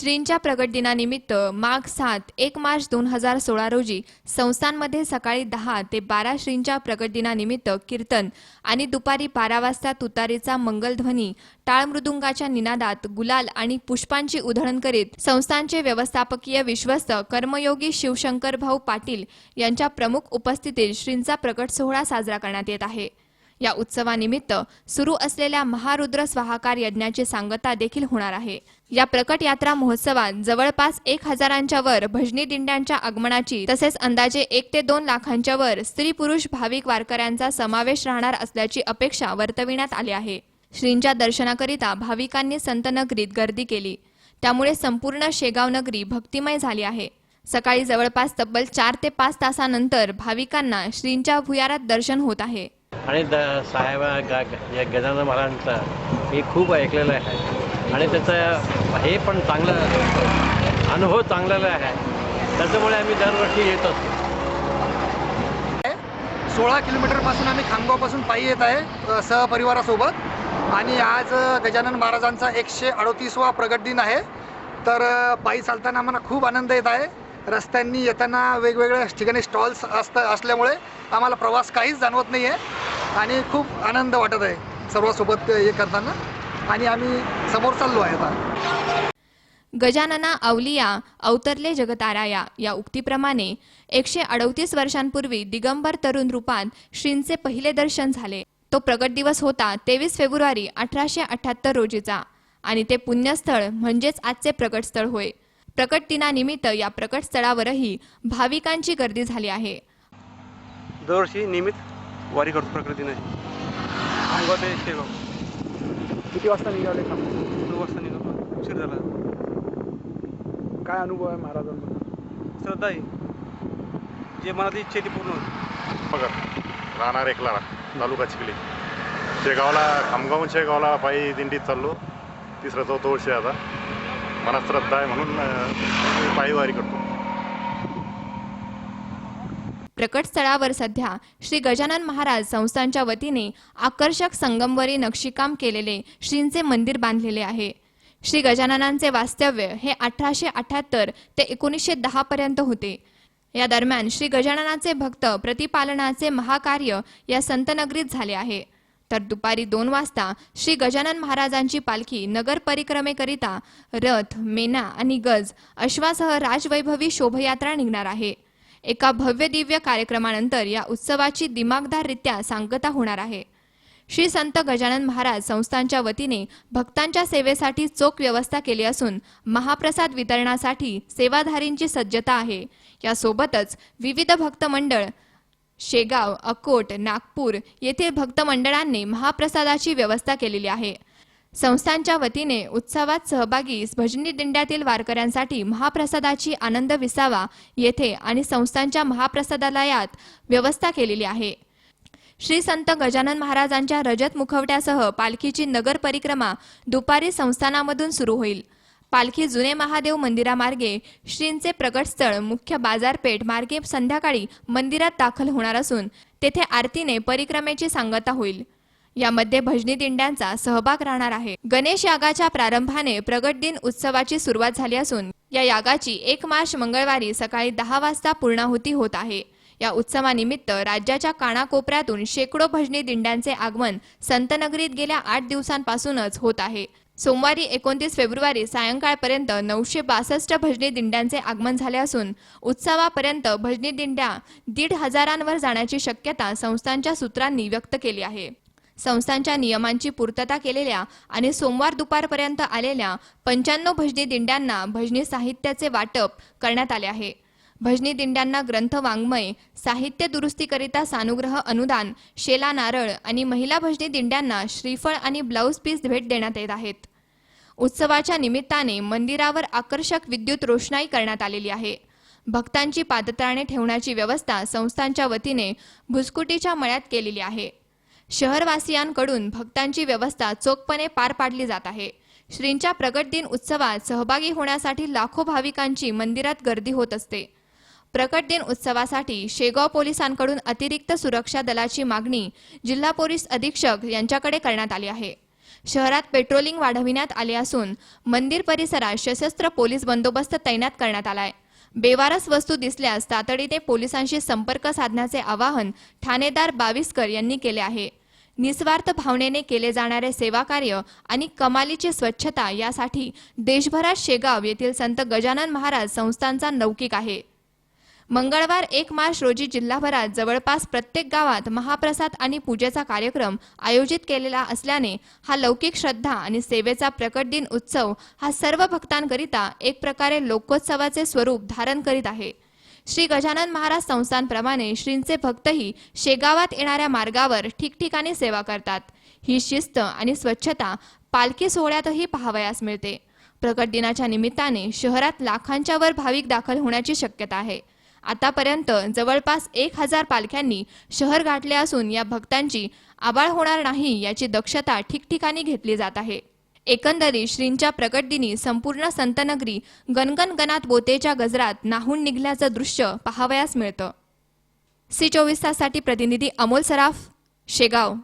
श्रींच्या प्रगट दिनानिमित्त माघ सात एक मार्च दोन हजार सोळा रोजी संस्थांमध्ये सकाळी दहा ते बारा श्रींच्या प्रगट दिनानिमित्त कीर्तन आणि दुपारी बारा वाजता तुतारीचा मंगलध्वनी टाळमृदुंगाच्या निनादात गुलाल आणि पुष्पांची उधळण करीत संस्थांचे व्यवस्थापकीय विश्वस्त कर्मयोगी शिवशंकर भाऊ पाटील यांच्या प्रमुख उपस्थितीत श्रींचा प्रकट सोहळा साजरा करण्यात येत आहे. या उत्सवानिमित्त सुरू असलेल्या महारुद्र स्वाहाकार यज्ञाची सांगता देखील होणार आहे. या प्रकट यात्रा महोत्सवात जवळपास एक हजारांच्या वर भजनी दिंड्यांच्या आगमनाची तसेच अंदाजे एक ते दोन लाखांच्या वर स्त्री पुरुष भाविक वारकऱ्यांचा समावेश राहणार असल्याची अपेक्षा वर्तविण्यात आली आहे. श्रींच्या दर्शनाकरिता भाविकांनी संतनगरीत गर्दी केली. त्यामुळे संपूर्ण शेगाव नगरी भक्तिमय झाली आहे. सकाळी जवळपास तब्बल चार ते पाच तासानंतर भाविकांना श्रींच्या भुयारात दर्शन होत आहे. आणि साहेब गजानन महाराजांचा मी खूप ऐकलेलं आहे. आणि त्याचं हे पण चांगलं अनुभव चांगलेला आहे. त्याच्यामुळे आम्ही दरवर्षी येत असतो. सोळा किलोमीटरपासून आम्ही खामगावपासून पायी येत आहे सहपरिवारासोबत. आणि आज गजानन महाराजांचा एकशे अडोतीसवा प्रगट दिन आहे. तर पायी चालताना आम्हाला खूप आनंद येत आहे. रस्त्यांनी येताना वेगवेगळ्या ठिकाणी स्टॉल्स असत असल्यामुळे आम्हाला प्रवास काहीच जाणवत नाही आहे आणि खूप आनंद वाटत आहे सर्वांसोबत हे करताना. आणि आम्ही समोर चाललो आहे आता. गजानना अवलिया अवतरले जगताराया या उक्तीप्रमाणे एकशे अडतीस वर्षांपूर्वी दिगंबर तरुण रूपात श्रींचे पहिले दर्शन झाले. तो प्रगट दिवस होता तेवीस फेब्रुवारी अठराशे अठ्याहत्तर रोजीचा आणि ते पुण्यस्थळ म्हणजेच आजचे प्रकट स्थळ होय. प्रकट दिनानिमित्त या प्रकट स्थळावरही भाविकांची गर्दी झाली आहे. दरवर्षी नियमित वारी करतो ते शेगाव. किती वाजता निघाले नऊ वाजता निघालो. उशीर झाला. काय अनुभव आहे महाराजांबद्दल? श्रद्धा आहे. जे मनात इच्छा आहे ती पूर्ण होते. पगड राहणार एकला तालुका चिखली. शेगावला खामगावून शेगावला पायी दिंडीत चाललो. तिसरं चौथं वर्ष आहे आता. मनात श्रद्धा आहे म्हणून पायी वारी करतो. प्रकट स्थळावर सध्या श्री गजानन महाराज संस्थांच्या वतीने आकर्षक संगमवरी नक्षीकाम केलेले श्रींचे मंदिर बांधलेले आहे. श्री गजाननांचे वास्तव्य हे अठराशे अठ्याहत्तर ते एकोणीसशे दहापर्यंत होते. या दरम्यान श्री गजाननाचे भक्त प्रतिपालनाचे महाकार्य या संतनगरीत झाले आहे. तर दुपारी दोन वाजता श्री गजानन महाराजांची पालखी नगर परिक्रमेकरिता रथ मेना आणि गज अश्वासह राजवैभवी शोभयात्रा निघणार आहे. एका भव्य दिव्य कार्यक्रमानंतर या उत्सवाची दिमागदाररित्या सांगता होणार आहे. श्री संत गजानन महाराज संस्थांच्या वतीने भक्तांच्या सेवेसाठी चोख व्यवस्था केली असून महाप्रसाद वितरणासाठी सेवाधारींची सज्जता आहे. यासोबतच विविध भक्त मंडळ शेगाव अकोट नागपूर येथील भक्त मंडळांनी महाप्रसादाची व्यवस्था केलेली आहे. संस्थांच्या वतीने उत्सवात सहभागी भजनी दिंड्यातील वारकऱ्यांसाठी महाप्रसादाची आनंद विसावा येथे आणि संस्थांच्या महाप्रसादालयात व्यवस्था केलेली आहे. श्री संत गजानन महाराजांच्या रजत मुखवट्यासह पालखीची नगर परिक्रमा दुपारी संस्थानामधून सुरू होईल. पालखी जुने महादेव मंदिरामार्गे श्रींचे प्रकटस्थळ मुख्य बाजारपेठ मार्गे संध्याकाळी मंदिरात दाखल होणार असून तेथे आरतीने परिक्रमेची सांगता होईल. यामध्ये भजनी दिंड्यांचा सहभाग राहणार आहे. गणेश यागाच्या प्रारंभाने प्रगट दिन उत्सवाची सुरुवात झाली असून या यागाची एक मार्च मंगळवारी सकाळी दहा वाजता पूर्णाहुती होत आहे. या उत्सवानिमित्त राज्याच्या कानाकोपऱ्यातून शेकडो भजनी दिंड्यांचे आगमन संतनगरीत गेल्या आठ दिवसांपासूनच होत आहे. सोमवारी एकोणतीस फेब्रुवारी सायंकाळपर्यंत नऊशे बासष्ट भजनी दिंड्यांचे आगमन झाले असून उत्सवापर्यंत भजनी दिंड्या दीड हजारांवर जाण्याची शक्यता संस्थांच्या सूत्रांनी व्यक्त केली आहे. संस्थांच्या नियमांची पूर्तता केलेल्या आणि सोमवार दुपारपर्यंत आलेल्या पंच्याण्णव भजनी दिंड्यांना भजनी साहित्याचे वाटप करण्यात आले आहे. भजनी दिंड्यांना ग्रंथ वाङ्मय साहित्य दुरुस्तीकरिता सानुग्रह अनुदान शेला नारळ आणि महिला भजनी दिंड्यांना श्रीफळ आणि ब्लाऊज पीस भेट देण्यात येत आहेत. उत्सवाच्या निमित्ताने मंदिरावर आकर्षक विद्युत रोषणाई करण्यात आलेली आहे. भक्तांची पादत्राणे ठेवण्याची व्यवस्था संस्थांच्या वतीने भुसकुटीच्या मळ्यात केलेली आहे. शहरवासियांकडून भक्तांची व्यवस्था चोखपणे पार पाडली जात आहे. श्रींच्या प्रगट दिन उत्सवात सहभागी होण्यासाठी लाखो भाविकांची मंदिरात गर्दी होत असते. प्रकट दिन उत्सवासाठी शेगाव पोलिसांकडून अतिरिक्त सुरक्षा दलाची मागणी जिल्हा पोलीस अधीक्षक यांच्याकडे करण्यात आली आहे. शहरात पेट्रोलिंग वाढविण्यात आले असून मंदिर परिसरात सशस्त्र पोलीस बंदोबस्त तैनात करण्यात आलाय. बेवारस वस्तू दिसल्यास तातडीने पोलिसांशी संपर्क साधण्याचे आवाहन ठाणेदार बाविस्कर यांनी केले आहे. निस्वार्थ भावनेने केले जाणारे सेवाकार्य आणि कमालीची स्वच्छता यासाठी देशभरात शेगाव येथील संत गजानन महाराज संस्थांचा लौकिक आहे. मंगळवार एक मार्च रोजी जिल्हाभरात जवळपास प्रत्येक गावात महाप्रसाद आणि पूजेचा कार्यक्रम आयोजित केलेला असल्याने हा लौकिक श्रद्धा आणि सेवेचा प्रकट दिन उत्सव हा सर्व भक्तांकरिता एक प्रकारे लोकोत्सवाचे स्वरूप धारण करीत आहे. श्री गजानन महाराज संस्थांप्रमाणे श्रींचे भक्तही शेगावात येणाऱ्या मार्गावर ठिकठिकाणी सेवा करतात. ही शिस्त आणि स्वच्छता पालखी सोहळ्यातही पाहावयास मिळते. प्रकट दिनाच्या निमित्ताने शहरात लाखांच्या वर भाविक दाखल होण्याची शक्यता आहे. आतापर्यंत जवळपास एक हजार पालख्यांनी शहर गाठले असून या भक्तांची आबाळ होणार नाही याची दक्षता ठिकठिकाणी घेतली जात आहे. एकंदरीत श्रींच्या प्रगटदिनी संपूर्ण संतनगरी गणगणगणात बोतेच्या गजरात नाहून निघल्याचं दृश्य पाहावयास मिळतं. सी चोवीस ताससाठी प्रतिनिधी अमोल सराफ शेगाव.